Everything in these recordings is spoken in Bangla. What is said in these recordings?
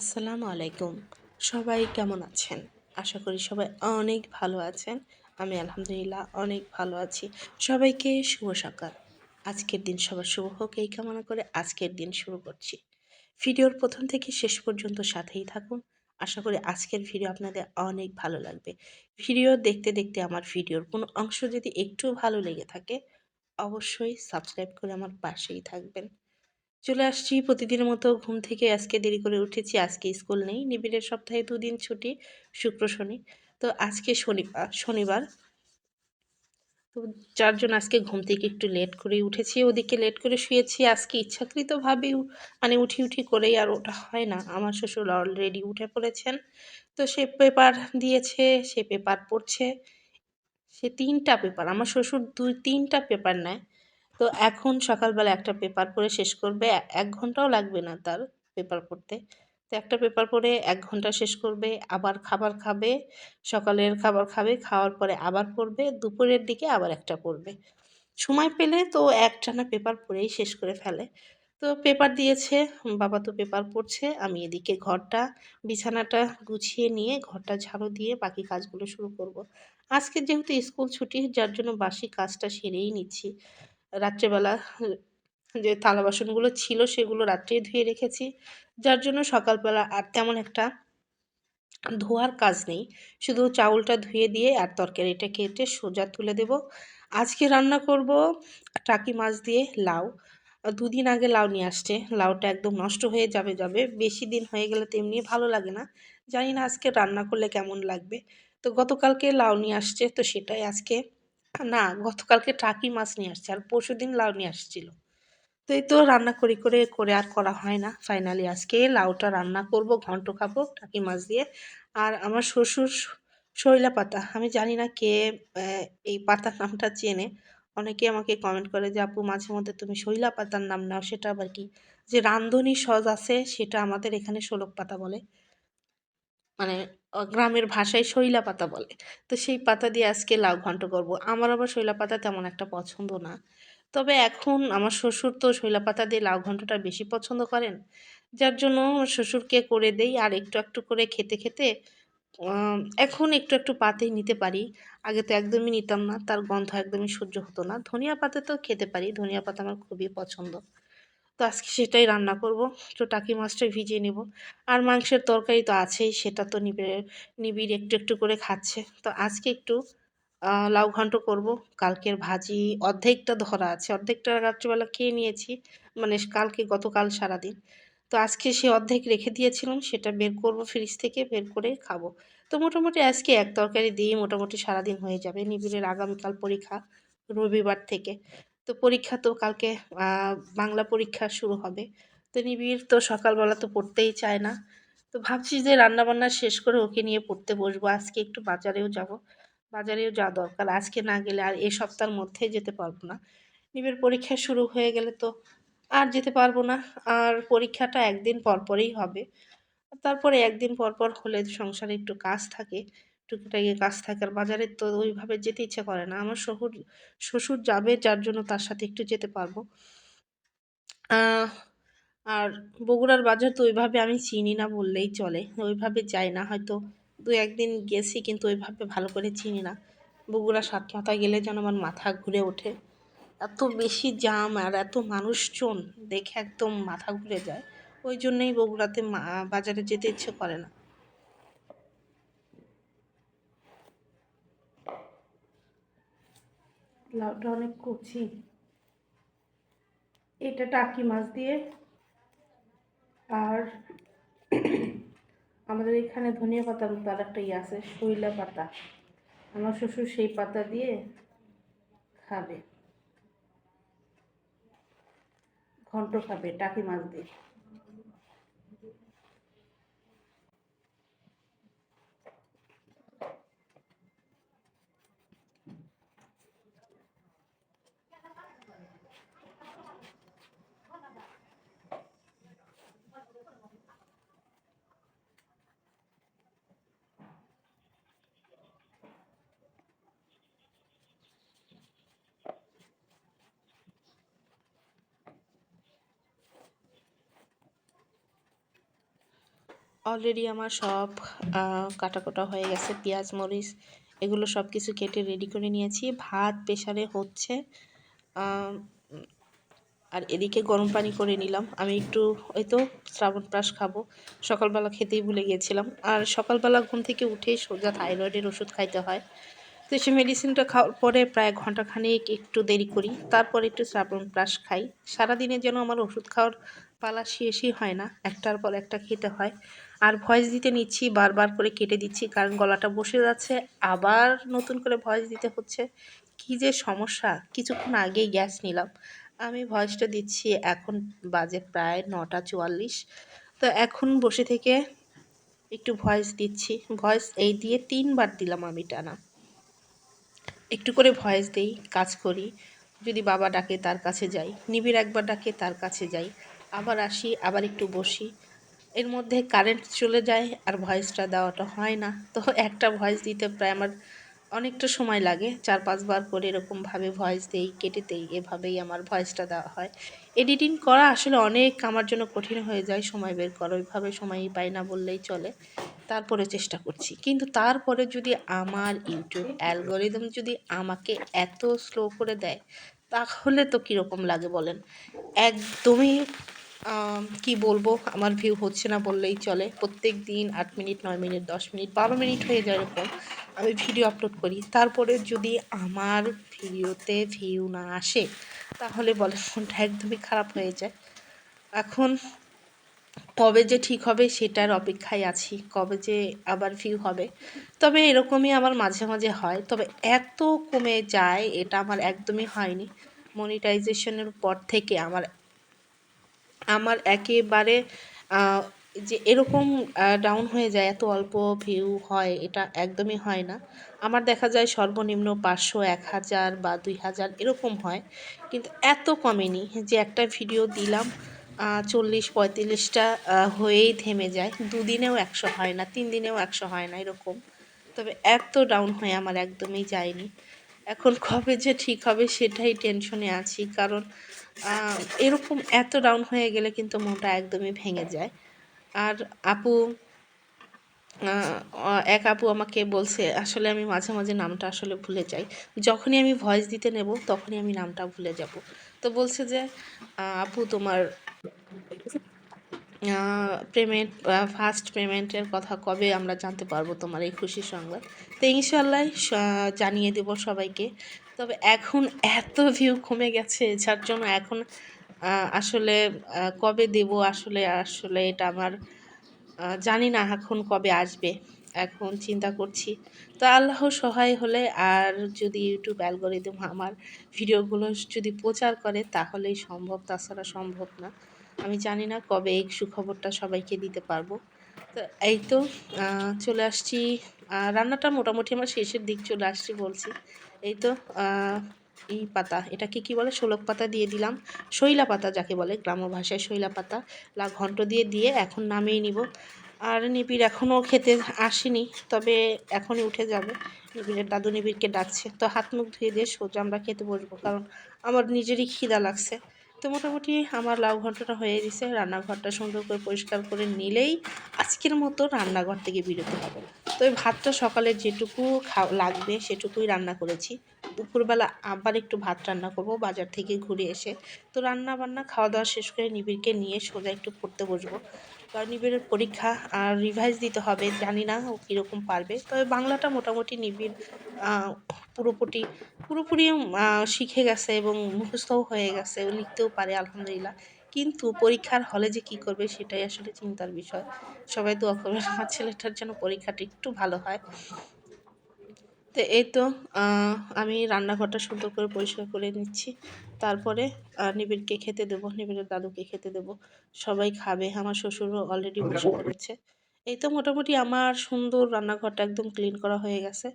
আসসালামু আলাইকুম। সবাই কেমন আছেন? আশা করি সবাই অনেক ভালো আছেন। আমি আলহামদুলিল্লাহ অনেক ভালো আছি। সবাইকে শুভ সকাল। আজকের দিন সবার শুভ হোক এই কামনা করে আজকের দিন শুরু করছি। ভিডিওর প্রথম থেকে শেষ পর্যন্ত সাথেই থাকুন। আশা করি আজকের ভিডিও আপনাদের অনেক ভালো লাগবে। ভিডিও দেখতে দেখতে আমার ভিডিওর কোনো অংশ যদি একটু ভালো লেগে থাকে, অবশ্যই সাবস্ক্রাইব করে আমার পাশেই থাকবেন। চলে আসছি প্রতিদিনের মতো ঘুম থেকে। আজকে দেরি করে উঠেছি, আজকে স্কুল নেই। নিবিড়ের সপ্তাহে দুদিন ছুটি, শুক্র, শনি। তো আজকে শনিবার শনিবার। তো যার জন্য আজকে ঘুম থেকে একটু লেট করে উঠেছি। ওদিকে লেট করে শুয়েছি। আজকে ইচ্ছাকৃতভাবে মানে উঠি উঠি করেই আর ওটা হয় না। আমার শ্বশুর অলরেডি উঠে পড়েছেন। তো সে পেপার দিয়েছে, সে পেপার পড়ছে। সে তিনটা পেপার আমার শ্বশুর দুই, তিনটা পেপার নেয়। তো এখন সকালবেলা একটা পেপার পড়ে শেষ করবে এক ঘন্টাও লাগবে না তার পেপার পড়তে। তো একটা পেপার পড়ে এক ঘণ্টা শেষ করবে, আবার খাবার খাবে, সকালের খাবার খাবে, খাওয়ার পরে আবার পড়বে, দুপুরের দিকে আবার একটা পড়বে। সময় পেলে তো একটানা পেপার পড়েই শেষ করে ফেলে। তো পেপার দিয়েছে, বাবা তো পেপার পড়ছে, আমি এদিকে ঘরটা, বিছানাটা গুছিয়ে নিয়ে ঘরটা ঝাড়ু দিয়ে বাকি কাজগুলো শুরু করব। আজকে যেহেতু স্কুল ছুটি, যার জন্য বাসি কাজটা সেরেই নিচ্ছি। রাত্রেবেলা যে থালা বাসনগুলো ছিল সেগুলো রাত্রেই ধুয়ে রেখেছি। যার জন্য সকালবেলা আর তেমন একটা ধোয়ার কাজ নেই। শুধু চাউলটা ধুয়ে দিয়ে আর তরকারিটা কেটে সোজা তুলে দেব। আজকে রান্না করব টাকি মাছ দিয়ে লাউ। দুদিন আগে লাউ নিয়ে আসছে। লাউটা একদম নষ্ট হয়ে যাবে যাবে। বেশি দিন হয়ে গেলে তেমনি ভালো লাগে না। জানি না আজকে রান্না করলে কেমন লাগবে। তো গতকালকে লাউ নিয়ে আসছে তো সেটাই আজকে না, গতকালকে টাকি মাছ নিয়ে আসছে আর পরশু দিন লাউ নিয়ে আসছিল। তো এই তো রান্না করি করে করে আর করা হয় না। ফাইনালি আজকে লাউটা রান্না করব, ঘন্ট খাব, টাকি মাছ দিয়ে। আর আমার শ্বশুর শৈলা পাতা, আমি জানি না কে এই পাতার নামটা চেনে। অনেকে আমাকে কমেন্ট করে যে, আপু, মাঝে মধ্যে তুমি শৈলা পাতার নাম নাও, সেটা আবার কি? যে রান্ধনি সজ আছে, সেটা আমাদের এখানে ষোলক পাতা বলে। মানে গ্রামের ভাষায় শৈলা পাতা বলে। তো সেই পাতা দিয়ে আজকে লাউ ঘন্ট করব। আমার আবার শৈলা পাতা তেমন একটা পছন্দ না। তবে এখন আমার শ্বশুর তো শৈলা পাতা দিয়ে লাউ ঘন্টটা বেশি পছন্দ করেন। যার জন্য শ্বশুরকে করে দেই আর একটু একটু করে খেতে খেতে এখন একটু একটু পাতেই নিতে পারি। আগে তো একদমই নিতাম না, তার গন্ধ একদমই সহ্য হতো না। ধনিয়া পাতা তো খেতে পারি, ধনিয়া পাতা আমার খুবই পছন্দ। তো আজকে সেটাই রান্না করব। তো টাকি মাছটা ভিজিয়ে নেব। আর মাংসের তরকারি তো আছেই, সেটা তো নিবিড় নিবিড় একটু একটু করে খাচ্ছে। তো আজকে একটু লাউ ঘন্ট করব। কালকের ভাজি, অর্ধেকটা ধরা আছে। অর্ধেকটা রাত্রিবেলা খেয়ে নিয়েছি। মানে কালকে, গতকাল সারাদিন। তো আজকে সে অর্ধেক রেখে দিয়েছিলাম, সেটা বের করব ফ্রিজ থেকে, বের করে খাব। তো মোটামুটি আজকে এক তরকারি দিয়ে মোটামুটি সারাদিন হয়ে যাবে। নিবিড়ের আগামীকাল পরীক্ষা রবিবার থেকে। তো পরীক্ষা তো কালকে বাংলা পরীক্ষা শুরু হবে। তো নিবিড় তো সকালবেলা তো পড়তেই চায় না। তো ভাবছি যে রান্নাবান্না শেষ করে ওকে নিয়ে পড়তে বসবো। আজকে একটু বাজারেও যাব। বাজারেও যাওয়া দরকার। আজকে না গেলে আর এই সপ্তাহের মধ্যে যেতে পারব না। নিবিড় পরীক্ষা শুরু হয়ে গেলে তো আর যেতে পারব না। আর পরীক্ষাটা একদিন পরপরেই হবে। তারপরে একদিন পরপর হলে সংসারে একটু কাজ থাকে। টুকিটাকি কাজ থাকে আর বাজারে তো ওইভাবে যেতে ইচ্ছে করে না। আমার শ্বশুর শ্বশুর যাবে যার জন্য তার সাথে একটু যেতে পারব। আর বগুড়ার বাজার তো ওইভাবে আমি চিনি না বললেই চলে। ওইভাবে যাই না, হয়তো দু একদিন গেছি কিন্তু ওইভাবে ভালো করে চিনি না। বগুড়া সাত মাথায় গেলে যেন আমার মাথা ঘুরে ওঠে। এত বেশি জাম আর এত মানুষজন দেখে একদম মাথা ঘুরে যায়। ওই জন্যই বগুড়াতে বাজারে যেতে ইচ্ছে করে না। লাউটা অনেক কচি। এটা টাকি মাছ দিয়ে। আর আমাদের এখানে ধনিয়া পাতার মতো আর একটা ইয়ে আছে, শৈলা পাতা। আমার শ্বশুর সেই পাতা দিয়ে খাবে। ঘন্ট খাবে টাকি মাছ দিয়ে। অলরেডি আমার সব কাটা কাটা হয়ে গেছে। পেঁয়াজ, মরিচ, এগুলো সব কিছু কেটে রেডি করে নিয়েছি। ভাত প্রেশারে হচ্ছে। আর এদিকে গরম পানি করে নিলাম। আমি একটু ওই তো শ্রাবণ প্রাশ খাব। সকালবেলা খেতেই ভুলে গিয়েছিলাম। আর সকালবেলা ঘুম থেকে উঠেই সোজা থাইরয়েডের ওষুধ খাইতে হয়। তো সে মেডিসিনটা খাওয়ার পরে প্রায় ঘন্টাখানেক একটু দেরি করি। তারপর একটু শ্রাবণ প্রাশ খাই। সারাদিনে যেন আমার ওষুধ খাওয়ার পালা শেষই হয় না, একটার পর একটা খেতে হয়। আর ভয়েস দিতে নিচ্ছি, বারবার করে কেটে দিচ্ছি, কারণ গলাটা বসে যাচ্ছে, আবার নতুন করে ভয়েস দিতে হচ্ছে। কি যে সমস্যা, কিছুক্ষণ আগেই গ্যাস নিলাম। আমি ভয়েসটা দিচ্ছি, এখন বাজে প্রায় নটা চুয়াল্লিশ। তো এখন বসে থেকে একটু ভয়েস দিচ্ছি। ভয়েস এই দিয়ে তিনবার দিলাম আমি টানা। একটু করে ভয়েস দেই, কাজ করি। যদি বাবা ডাকে তার কাছে যাই, নিবিড় একবার ডাকে তার কাছে যাই। আবার আসি, আবার একটু বসি। এর মধ্যে কারেন্ট চলে যায় আর ভয়েসটা দেওয়াটা হয় না। তো একটা ভয়েস দিতে প্রায় আমার অনেকটা সময় লাগে। চার পাঁচবার করে এরকমভাবে ভয়েস দেই, কেটে দেই, এভাবেই আমার ভয়েসটা দেওয়া হয়। এডিটিং করা আসলে অনেক আমার জন্য কঠিন হয়ে যায়, সময় বের করা। ওইভাবে সময়ই পাই না বললেই চলে। তারপরে চেষ্টা করছি। কিন্তু তারপরে যদি আমার ইউটিউব অ্যালগোরিদম যদি আমাকে এত স্লো করে দেয়, তাহলে তো কীরকম লাগে বলেন? একদমই কি বলব? আমার ভিউ হচ্ছে না বললেই চলে। প্রত্যেক দিন আট মিনিট, নয় মিনিট, দশ মিনিট, বারো মিনিট হয়ে যায় এরকম। আমি ভিডিও আপলোড করি। তারপরে যদি আমার ভিডিওতে ভিউ না আসে, তাহলে বলে ফোনটা একদমই খারাপ হয়ে যায়। এখন কবে যে ঠিক হবে সেটার অপেক্ষায় আছি। কবে যে আবার ভিউ হবে। তবে এরকমই আমার মাঝে মাঝে হয়। তবে এত কমে যায়, এটা আমার একদমই হয়নি। মনিটাইজেশনের পর থেকে আমার আমার একেবারে যে এরকম ডাউন হয়ে যায়, এত অল্প ভিউ হয়, এটা একদমই হয় না। আমার দেখা যায় সর্বনিম্ন পাঁচশো, এক হাজার বা দুই হাজার এরকম হয়। কিন্তু এত কমেনি যে একটা ভিডিও দিলাম চল্লিশ পঁয়তাল্লিশটা হয়েই থেমে যায়। দুদিনেও একশো হয় না, তিন দিনেও একশো হয় না, এরকম। তবে এত ডাউন হয়ে আমার একদমই যায়নি। এখন কবে যে ঠিক হবে সেটাই টেনশনে আছি, কারণ এরকম এত ডাউন হয়ে গেলে কিন্তু মনটা একদমই ভেঙে যায়। আর আপু এক আপু আমাকে বলছে, আসলে আমি মাঝে মাঝে নামটা আসলে ভুলে যাই। যখনই আমি ভয়েস দিতে নেব, তখনই আমি নামটা ভুলে যাব। তো বলছে যে আপু, তোমার পেমেন্ট ফার্স্ট পেমেন্টের কথা কবে আমরা জানতে পারব তোমার এই খুশি সংবাদ? তো ইনশাল্লাহ জানিয়ে দেব সবাইকে। তবে এখন এত ভিউ কমে গেছে, যার জন্য এখন আসলে কবে দেব, আসলে আসলে এটা আমার জানি না এখন কবে আসবে। এখন চিন্তা করছি। তো আল্লাহ সহায় হলে আর যদি ইউটিউব অ্যালগোরিদম আমার ভিডিওগুলো যদি প্রচার করে, তাহলেই সম্ভব, তাছাড়া সম্ভব না। আমি জানি না কবে এই সুখবরটা সবাইকে দিতে পারব। তো এই তো চলে আসছি। রান্নাটা মোটামুটি আমার শেষের দিক চলে আসছি বলছি। এই তো এই পাতা, এটাকে কি বলে? শোলক পাতা দিয়ে দিলাম। শৈলা পাতা যাকে বলে গ্রাম্য ভাষায় শৈলা পাতা। লা ঘন্ট দিয়ে দিয়ে এখন নামিয়ে নিব। আর নিবিড় এখনও খেতে আসেনি, তবে এখনই উঠে যাবে। নিবিড়ের দাদু নিবিড়কে ডাকছে, তো হাত মুখ ধুয়ে দিয়ে সোজা আমরা খেতে বসবো, কারণ আমার নিজেরই খিদা লাগছে। তো মোটামুটি আমার লাউ ঘন্টাটা হয়ে গেছে, রান্নাঘরটা সুন্দর করে পরিষ্কার করে নিলেই আজকের মতো রান্নাঘর থেকে বিরত হবে তো এই ভাতটা সকালে যেটুকু লাগবে সেটুকুই রান্না করেছি। দুপুরবেলা আবার একটু ভাত রান্না করব, বাজার থেকে ঘুরে এসে। তো রান্না বান্না খাওয়া দাওয়া শেষ করে নিবিড়কে নিয়ে সোজা একটু পড়তে বসবো। কারণ নিবিড়ের পরীক্ষা আর রিভাইজ দিতে হবে, জানি না ও কীরকম পারবে। তবে বাংলাটা মোটামুটি নিবিড় পুরোপুরি পুরোপুরি শিখে গেছে এবং মুখস্থও হয়ে গেছে, ও লিখতেও পারে, আলহামদুলিল্লাহ। কিন্তু পরীক্ষার হলে যে কি করবে সেটাই আসলে চিন্তার বিষয়। সবাই দোয়া করবেন আমার ছেলেটার যেন পরীক্ষাটা একটু ভালো হয়। তো এই তো আমি রান্নাঘরটা সুন্দর করে পরিষ্কার করে নিচ্ছি। তারপরে নিবিড়কে খেতে দেবো নিবিড়ের দাদুকে খেতে দেবো। সবাই খাবে আমার শ্বশুরও অলরেডি বসে পড়েছে। এই তো মোটামুটি আমার সুন্দর রান্নাঘরটা একদম ক্লিন করা হয়ে গেছে।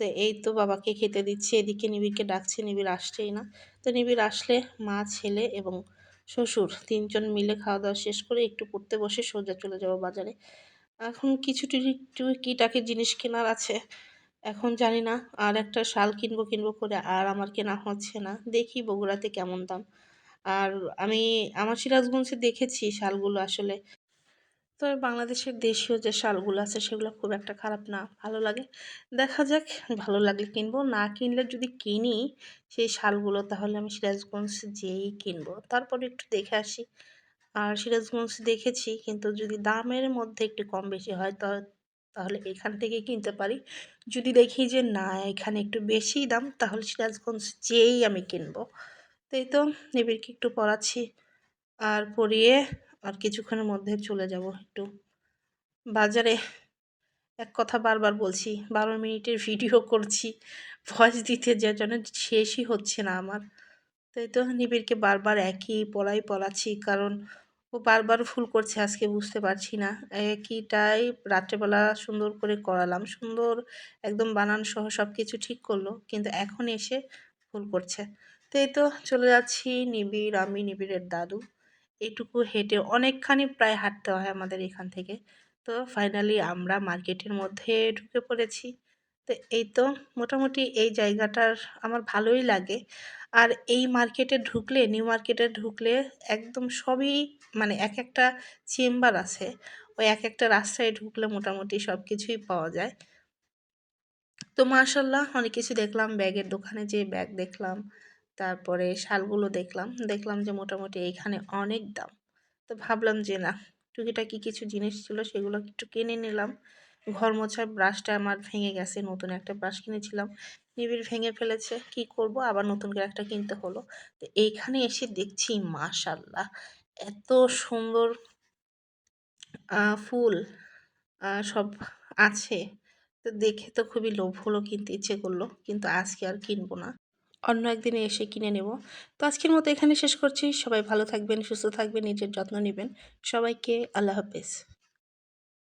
তো এই তো বাবাকে খেতে দিচ্ছি এদিকে নিবিড়কে ডাকছে নিবিড় আসছেই না। তো নিবিড় আসলে মা ছেলে এবং শ্বশুর তিনজন মিলে খাওয়া দাওয়া শেষ করে একটু পড়তে বসে সোজা চলে যাব বাজারে। এখন কিছু কি টাকে জিনিস কেনার আছে। এখন জানি না আর একটা শাল কিনবো কিনবো করে আর আমার কেনা হচ্ছে না। দেখি বগুড়াতে কেমন দাম। আর আমি আমার সিরাজগঞ্জে দেখেছি শালগুলো আসলে। তবে বাংলাদেশের দেশীয় যে শালগুলো আছে, সেগুলো খুব একটা খারাপ না, ভালো লাগে। দেখা যাক, ভালো লাগলে কিনবো, না কিনলে যদি কিনি সেই শালগুলো, তাহলে আমি সিরাজগঞ্জ যেয়েই কিনবো। তারপরে একটু দেখে আসি। আর সিরাজগঞ্জ দেখেছি, কিন্তু যদি দামের মধ্যে একটু কম বেশি হয়, তো, তাহলে এখান থেকে কিনতে পারি। যদি দেখি যে না, এখানে একটু বেশিই দাম, তাহলে সিরাজগঞ্জ যেয়েই আমি কিনবো। তো এই তো নিবিড়কে একটু পড়াচ্ছি। আর পরিয়ে আর কিছুক্ষণের মধ্যে চলে যাব একটু। বাজারে এক কথা বারবার বলছি, বারো মিনিটের ভিডিও করছি ভয়েস দিতে যে জন্য শেষই হচ্ছে না আমার। তাই তো নিবিড়কে বারবার একই পড়াই পড়াচ্ছি কারণ ও বারবার ভুল করছে আজকে বুঝতে পারছি না। একইটাই রাত্রেবেলা সুন্দর করে করালাম, সুন্দর একদম বানান সহ সব কিছু ঠিক করল, কিন্তু এখন এসে ভুল করছে। তো এই তো চলে যাচ্ছি নিবিড়, আমি নিবিড়ের দাদু। এটুকু হেঁটে অনেকখানি প্রায় হাঁটতে হয় আমাদের এখান থেকে। তো ফাইনালি আমরা মার্কেটের মধ্যে ঢুকে পড়েছি। তো এই তো মোটামুটি এই জায়গাটার আমার ভালোই লাগে। আর এই মার্কেটে ঢুকলে নিউ মার্কেটে ঢুকলে একদম সবই মানে এক একটা চেম্বার আছে। ওই এক একটা রাস্তায় ঢুকলে মোটামুটি সব কিছুই পাওয়া যায়। তো মার্শাল্লাহ অনেক কিছু দেখলাম, ব্যাগের দোকানে যে ব্যাগ দেখলাম। তারপরে শালগুলো দেখলাম। দেখলাম যে মোটামুটি এইখানে অনেক দাম। তো ভাবলাম যে না, টুকিটাকি কিছু জিনিস ছিল সেগুলো একটু কিনে নিলাম। ঘর মোছার ব্রাশটা আমার ভেঙে গেছে, নতুন একটা ব্রাশ কিনেছিলাম। নিবিড় ভেঙে ফেলেছে, কি করব? আবার নতুন করে একটা কিনতে হলো। তো এইখানে এসে দেখছি মাশাল্লাহ, এত সুন্দর ফুল সব আছে। তো দেখে তো খুবই লোভ হলো, কিনতে ইচ্ছে করল। কিন্তু আজকে আর কিনবো না। অন্য একদিনে এসে কিনে নেব। তো আজকের মতো এখানে শেষ করছি। সবাই ভালো থাকবেন, সুস্থ থাকবেন, নিজের যত্ন নেবেন। সবাইকে আল্লাহ হাফেজ।